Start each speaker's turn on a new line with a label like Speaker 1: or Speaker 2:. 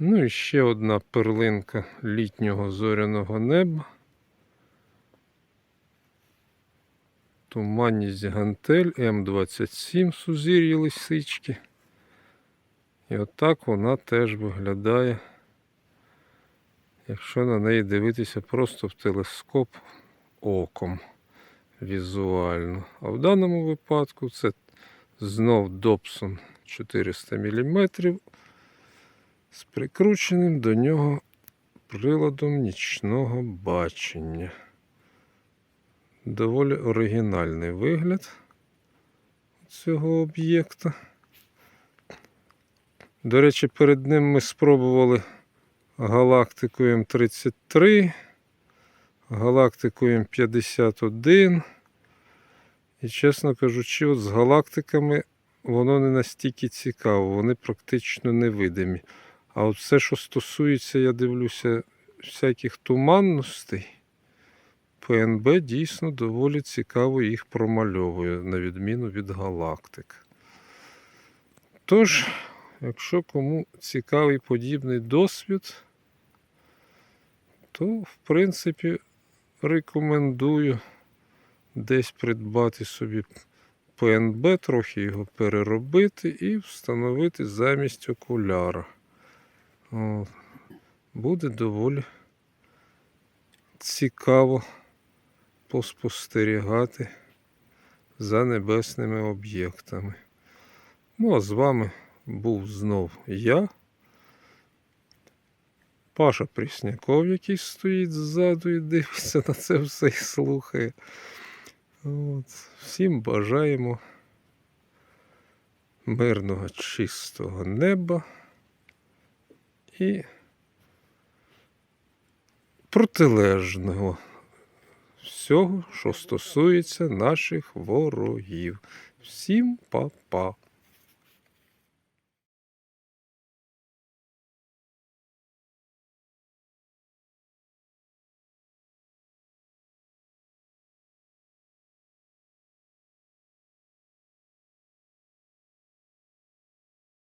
Speaker 1: Ну і ще одна перлинка літнього зоряного неба. Туманність гантель М27 сузір'ї лисички. І отак вона теж виглядає, якщо на неї дивитися просто в телескоп оком візуально. А в даному випадку це знов Добсон 400 мм з прикрученим до нього приладом нічного бачення. Доволі оригінальний вигляд цього об'єкта. До речі, перед ним ми спробували галактику М33, галактику М51. І, чесно кажучи, от з галактиками воно не настільки цікаво, вони практично невидимі. А от все, що стосується, я дивлюся, всяких туманностей, ПНБ дійсно доволі цікаво їх промальовує, на відміну від галактик. Тож, якщо кому цікавий подібний досвід, то, в принципі, рекомендую десь придбати собі ПНБ, трохи його переробити і встановити замість окуляра. Буде доволі цікаво поспостерігати за небесними об'єктами. Ну, а з вами був знов я, Паша Прісняков, який стоїть ззаду і дивиться на це все і слухає. От. Всім бажаємо мирного чистого неба і протилежного всього, що стосується наших ворогів. Всім па-па.